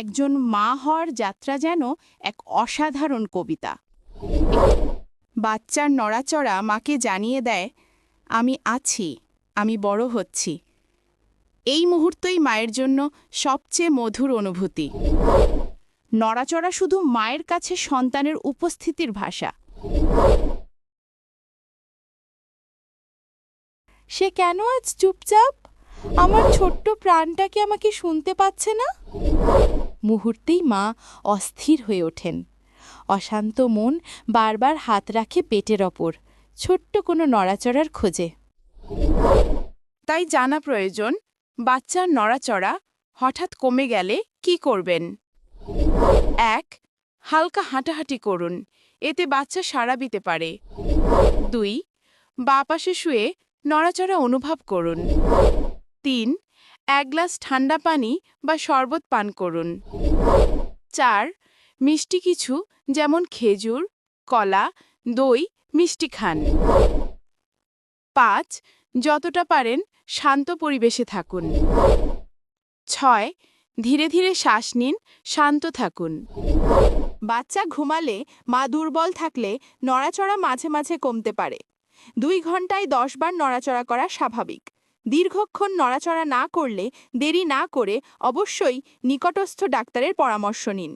একজন মা হওয়ার যাত্রা যেন এক অসাধারণ কবিতা। বাচ্চার নড়াচড়া মাকে জানিয়ে দেয়, আমি আছি, আমি বড় হচ্ছি। এই মুহূর্তই মায়ের জন্য সবচেয়ে মধুর অনুভূতি। নড়াচড়া শুধু মায়ের কাছে সন্তানের উপস্থিতির ভাষা। সে কেন আজ চুপচাপ? আমার ছোট্ট প্রাণটা কি আমাকে শুনতে পাচ্ছে না? মুহূর্তেই মা অস্থির হয়ে ওঠেন। অশান্ত মন বারবার হাত রাখে পেটের ওপর, ছোট্ট কোনো নড়াচড়ার খোঁজে। তাই জানা প্রয়োজন, বাচ্চার নড়াচড়া হঠাৎ কমে গেলে কি করবেন? এক, হালকা হাঁটাহাঁটি করুন, এতে বাচ্চা সাড়া দিতে পারে। দুই, বা পাশে শুয়ে নড়াচড়া অনুভব করুন। তিন, এক গ্লাস ঠান্ডা পানি বা শরবত পান করুন। চার, মিষ্টি কিছু যেমন খেজুর, কলা, দই, মিষ্টি খান। পাঁচ, যতটা পারেন শান্ত পরিবেশে থাকুন। ছয়, ধীরে ধীরে শ্বাস নিন, শান্ত থাকুন। বাচ্চা ঘুমালে মা দুর্বল থাকলে নড়াচড়া মাঝে মাঝে কমতে পারে। দুই ঘন্টায় দশ বার নড়াচড়া করা স্বাভাবিক। দীর্ঘক্ষণ নড়াচড়া না করলে দেরি না করে অবশ্যই নিকটস্থ ডাক্তারের পরামর্শ নিন।